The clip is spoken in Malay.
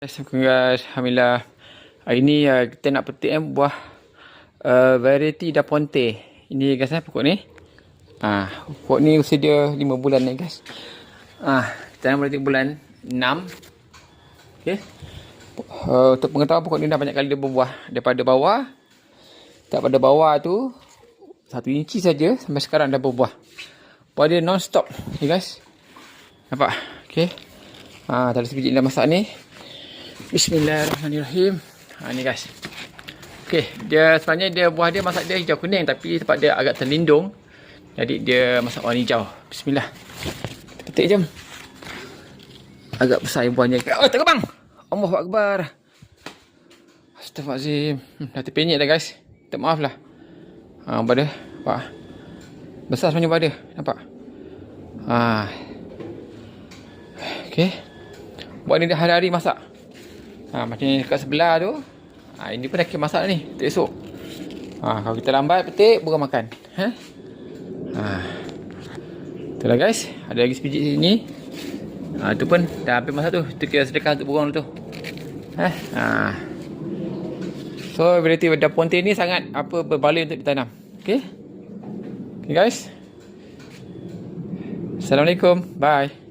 Assalamualaikum guys. Alhamdulillah. Hari ni uh, kita nak petik eh, buah uh, variety da ponte. Ini guys eh pokok ni. Ah, pokok ni usia dia 5 bulan ni guys. Ah, kita nak berarti bulan 6. Okey. Uh, untuk pengetahuan pokok ni dah banyak kali dia berbuah daripada bawah. Daripada bawah tu satu inci saja sampai sekarang dah berbuah. Buah dia non stop. Okay guys. Nampak? Okey. Ah, tadi sebiji dah masak ni. Bismillahirrahmanirrahim. Ha ni guys. Okey, dia sebenarnya dia buah dia masak dia hijau kuning tapi sebab dia agak terlindung jadi dia masak warna hijau. Bismillah. Kita petik jom. Agak besar yang buahnya. Oh, terbang. Allahu akbar. Astaghfirullahalazim. Hmm, dah terpenyek dah guys. Tak maaf lah. Ha, buah dia. Nampak? Besar sebenarnya buah dia. Nampak? Ha. Okey. Buat ni dia hari-hari masak. Ha, macam ni dekat sebelah tu. Ha, ini pun dah kira masak ni. Untuk esok. Ha, kalau kita lambat petik, bukan makan. Ha? Ha. Itulah guys. Ada lagi sebiji sini. Ha, tu pun dah habis masak tu. Itu kira sedekah untuk burung tu. Ha? Ha. So, variety dah ponte ni sangat apa berbaloi untuk ditanam. Okay? Okay guys. Assalamualaikum. Bye.